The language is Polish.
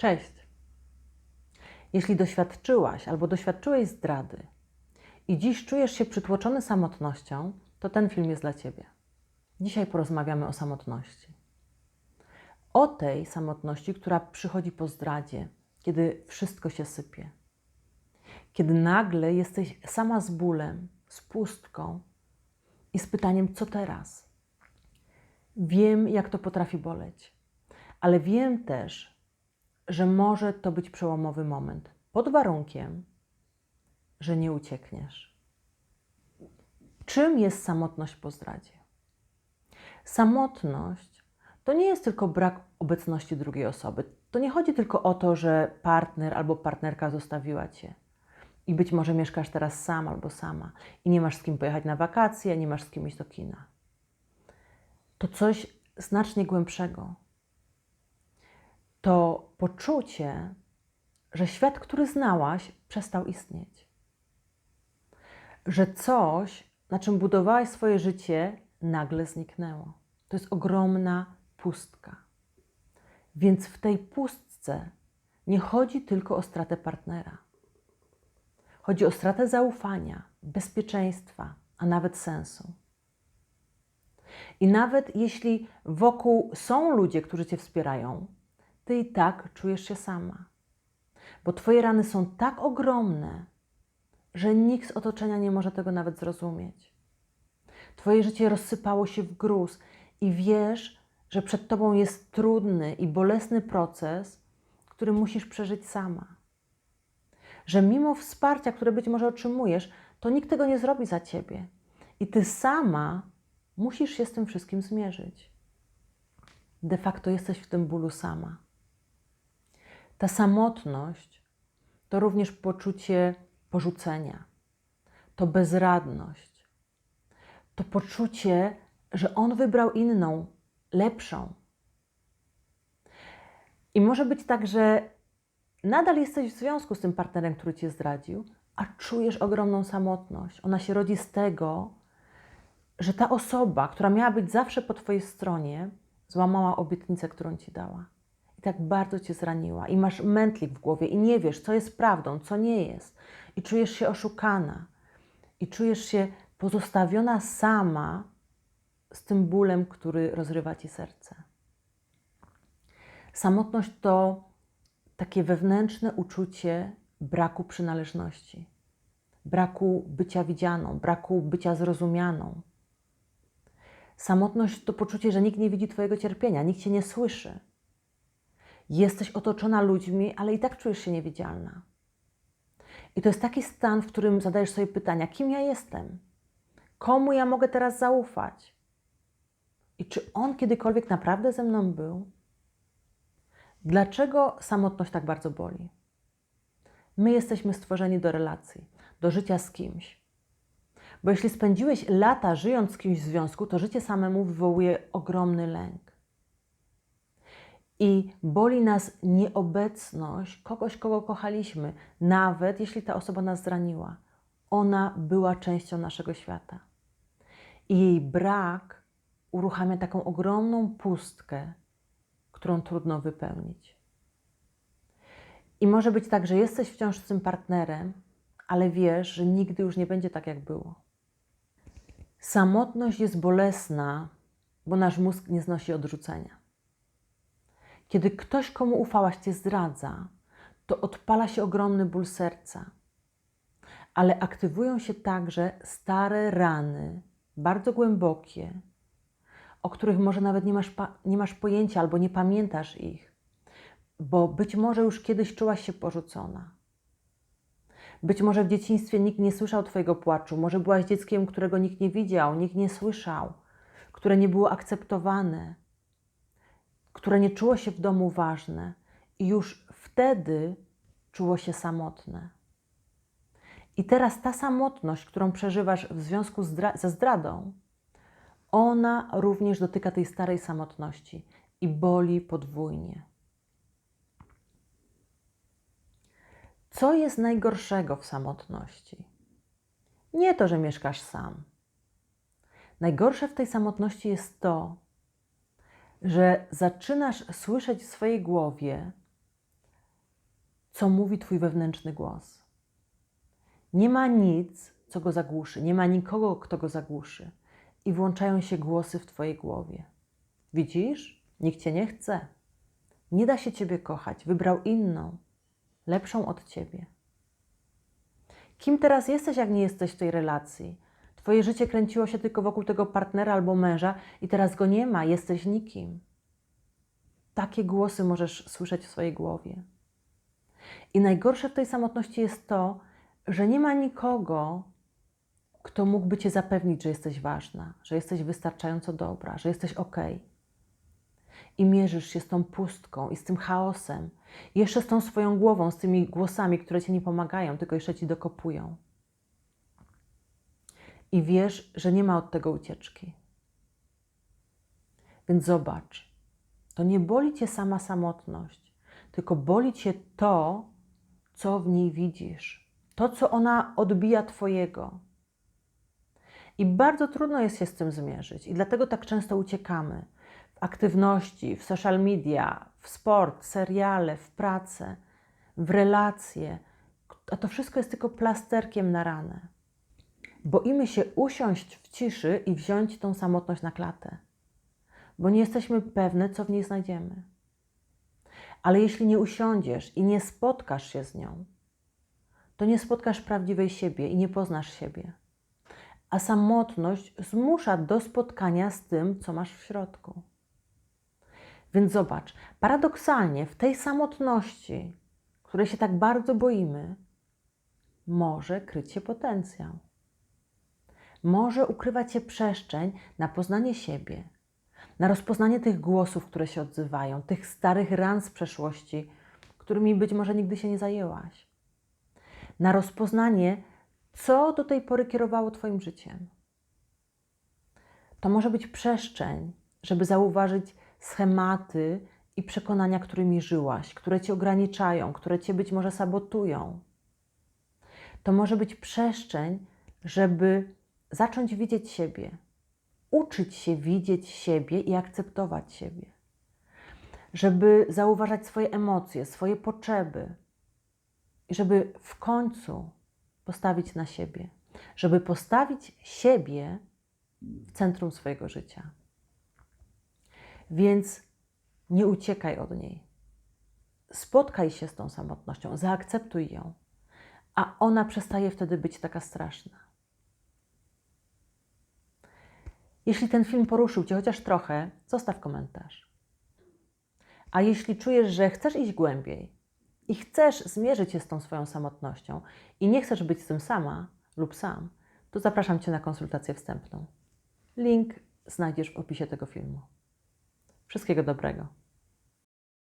Cześć. Jeśli doświadczyłaś albo doświadczyłeś zdrady i dziś czujesz się przytłoczony samotnością, to ten film jest dla Ciebie. Dzisiaj porozmawiamy o samotności. O tej samotności, która przychodzi po zdradzie, kiedy wszystko się sypie. Kiedy nagle jesteś sama z bólem, z pustką i z pytaniem, co teraz? Wiem, jak to potrafi boleć, ale wiem też, że może to być przełomowy moment, pod warunkiem, że nie uciekniesz. Czym jest samotność po zdradzie? Samotność to nie jest tylko brak obecności drugiej osoby. To nie chodzi tylko o to, że partner albo partnerka zostawiła cię i być może mieszkasz teraz sam albo sama i nie masz z kim pojechać na wakacje, nie masz z kim iść do kina. To coś znacznie głębszego. To poczucie, że świat, który znałaś, przestał istnieć. Że coś, na czym budowałaś swoje życie, nagle zniknęło. To jest ogromna pustka. Więc w tej pustce nie chodzi tylko o stratę partnera. Chodzi o stratę zaufania, bezpieczeństwa, a nawet sensu. I nawet jeśli wokół są ludzie, którzy cię wspierają, ty i tak czujesz się sama. Bo twoje rany są tak ogromne, że nikt z otoczenia nie może tego nawet zrozumieć. Twoje życie rozsypało się w gruz i wiesz, że przed tobą jest trudny i bolesny proces, który musisz przeżyć sama. Że mimo wsparcia, które być może otrzymujesz, to nikt tego nie zrobi za ciebie. I ty sama musisz się z tym wszystkim zmierzyć. De facto jesteś w tym bólu sama. Ta samotność to również poczucie porzucenia, to bezradność, to poczucie, że on wybrał inną, lepszą. I może być tak, że nadal jesteś w związku z tym partnerem, który cię zdradził, a czujesz ogromną samotność. Ona się rodzi z tego, że ta osoba, która miała być zawsze po Twojej stronie, złamała obietnicę, którą Ci dała. I tak bardzo Cię zraniła. I masz mętlik w głowie i nie wiesz, co jest prawdą, co nie jest. I czujesz się oszukana. I czujesz się pozostawiona sama z tym bólem, który rozrywa Ci serce. Samotność to takie wewnętrzne uczucie braku przynależności, braku bycia widzianą, braku bycia zrozumianą. Samotność to poczucie, że nikt nie widzi Twojego cierpienia, nikt Cię nie słyszy. Jesteś otoczona ludźmi, ale i tak czujesz się niewidzialna. I to jest taki stan, w którym zadajesz sobie pytania: kim ja jestem? Komu ja mogę teraz zaufać? I czy on kiedykolwiek naprawdę ze mną był? Dlaczego samotność tak bardzo boli? My jesteśmy stworzeni do relacji, do życia z kimś. Bo jeśli spędziłeś lata żyjąc z kimś w związku, to życie samemu wywołuje ogromny lęk. I boli nas nieobecność kogoś, kogo kochaliśmy, nawet jeśli ta osoba nas zraniła. Ona była częścią naszego świata. I jej brak uruchamia taką ogromną pustkę, którą trudno wypełnić. I może być tak, że jesteś wciąż z tym partnerem, ale wiesz, że nigdy już nie będzie tak, jak było. Samotność jest bolesna, bo nasz mózg nie znosi odrzucenia. Kiedy ktoś, komu ufałaś, cię zdradza, to odpala się ogromny ból serca. Ale aktywują się także stare rany, bardzo głębokie, o których może nawet nie masz, nie masz pojęcia albo nie pamiętasz ich, bo być może już kiedyś czułaś się porzucona. Być może w dzieciństwie nikt nie słyszał Twojego płaczu, może byłaś dzieckiem, którego nikt nie widział, nikt nie słyszał, które nie było akceptowane, które nie czuło się w domu ważne i już wtedy czuło się samotne. I teraz ta samotność, którą przeżywasz w związku zdra ze zdradą, ona również dotyka tej starej samotności i boli podwójnie. Co jest najgorszego w samotności? Nie to, że mieszkasz sam. Najgorsze w tej samotności jest to, że zaczynasz słyszeć w swojej głowie co mówi Twój wewnętrzny głos. Nie ma nic, co go zagłuszy, nie ma nikogo, kto go zagłuszy. I włączają się głosy w Twojej głowie. Widzisz? Nikt Cię nie chce. Nie da się Ciebie kochać. Wybrał inną, lepszą od Ciebie. Kim teraz jesteś, jak nie jesteś w tej relacji? Twoje życie kręciło się tylko wokół tego partnera albo męża i teraz go nie ma, jesteś nikim. Takie głosy możesz słyszeć w swojej głowie. I najgorsze w tej samotności jest to, że nie ma nikogo, kto mógłby cię zapewnić, że jesteś ważna, że jesteś wystarczająco dobra, że jesteś ok. I mierzysz się z tą pustką i z tym chaosem, jeszcze z tą swoją głową, z tymi głosami, które ci nie pomagają, tylko jeszcze ci dokopują. I wiesz, że nie ma od tego ucieczki. Więc zobacz, to nie boli cię sama samotność, tylko boli cię to, co w niej widzisz, to, co ona odbija Twojego. I bardzo trudno jest się z tym zmierzyć, i dlatego tak często uciekamy w aktywności, w social media, w sport, seriale, w pracę, w relacje. A to wszystko jest tylko plasterkiem na ranę. Boimy się usiąść w ciszy i wziąć tą samotność na klatę, bo nie jesteśmy pewne, co w niej znajdziemy. Ale jeśli nie usiądziesz i nie spotkasz się z nią, to nie spotkasz prawdziwej siebie i nie poznasz siebie. A samotność zmusza do spotkania z tym, co masz w środku. Więc zobacz, paradoksalnie w tej samotności, której się tak bardzo boimy, może kryć się potencjał. Może ukrywać się przestrzeń na poznanie siebie, na rozpoznanie tych głosów, które się odzywają, tych starych ran z przeszłości, którymi być może nigdy się nie zajęłaś. Na rozpoznanie, co do tej pory kierowało Twoim życiem. To może być przestrzeń, żeby zauważyć schematy i przekonania, którymi żyłaś, które Cię ograniczają, które Cię być może sabotują. To może być przestrzeń, żeby zacząć widzieć siebie, uczyć się widzieć siebie i akceptować siebie, żeby zauważać swoje emocje, swoje potrzeby i żeby w końcu postawić na siebie, żeby postawić siebie w centrum swojego życia. Więc nie uciekaj od niej. Spotkaj się z tą samotnością, zaakceptuj ją, a ona przestaje wtedy być taka straszna. Jeśli ten film poruszył Cię chociaż trochę, zostaw komentarz. A jeśli czujesz, że chcesz iść głębiej i chcesz zmierzyć się z tą swoją samotnością i nie chcesz być z tym sama lub sam, to zapraszam Cię na konsultację wstępną. Link znajdziesz w opisie tego filmu. Wszystkiego dobrego.